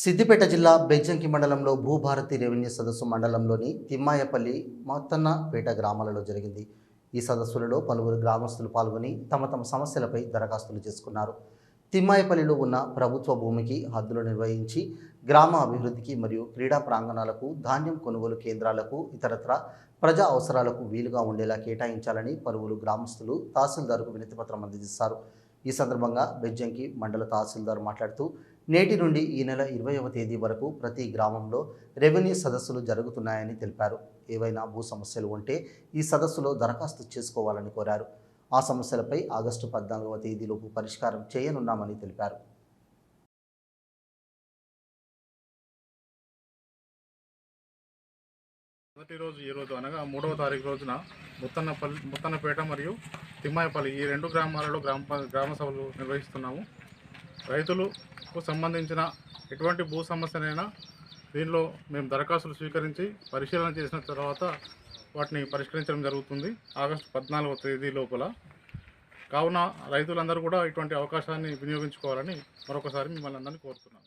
సిద్దిపేట జిల్లా బెజ్జంకి మండలంలో భూభారతి రెవెన్యూ సదస్సు మండలంలోని తిమ్మాయపల్లి మొత్తన్నపేట గ్రామాలలో జరిగింది. ఈ సదస్సులలో పలువురు గ్రామస్తులు పాల్గొని తమ తమ సమస్యలపై దరఖాస్తులు చేసుకున్నారు. తిమ్మాయపల్లిలో ఉన్న ప్రభుత్వ భూమికి హద్దులు నిర్వహించి గ్రామ అభివృద్ధికి మరియు క్రీడా ప్రాంగణాలకు ధాన్యం కొనుగోలు కేంద్రాలకు ఇతరత్ర ప్రజా అవసరాలకు వీలుగా ఉండేలా కేటాయించాలని పలువురు గ్రామస్తులు తహసీల్దార్కు వినతిపత్రం అందజేశారు. ఈ సందర్భంగా బెజ్జంకి మండల తహసీల్దార్ మాట్లాడుతూ నేటి నుండి ఈ నెల ఇరవైవ తేదీ వరకు ప్రతి గ్రామంలో రెవెన్యూ సదస్సులు జరుగుతున్నాయని తెలిపారు. ఏవైనా భూ సమస్యలు ఉంటే ఈ సదస్సులో దరఖాస్తు చేసుకోవాలని కోరారు. ఆ సమస్యలపై ఆగస్టు పద్నాలుగవ తేదీలోపు పరిష్కారం చేయనున్నామని తెలిపారు. మొదటి రోజు ఈ రోజు అనగా మూడవ తారీఖు రోజున ముత్తన్నపల్లి ముత్తన్నపేట మరియు తిమ్మాయపల్లి ఈ రెండు గ్రామాలలో గ్రామ గ్రామ సభలు నిర్వహిస్తున్నాము. రైతులకు సంబంధించిన ఎటువంటి భూ సమస్యనైనా దీనిలో మేము దరఖాస్తులు స్వీకరించి పరిశీలన చేసిన తర్వాత వాటిని పరిష్కరించడం జరుగుతుంది ఆగస్టు పద్నాలుగవ తేదీ లోపల. కావున రైతులందరూ కూడా ఇటువంటి అవకాశాన్ని వినియోగించుకోవాలని మరొకసారి మిమ్మల్ని అందరినీ కోరుతున్నాను.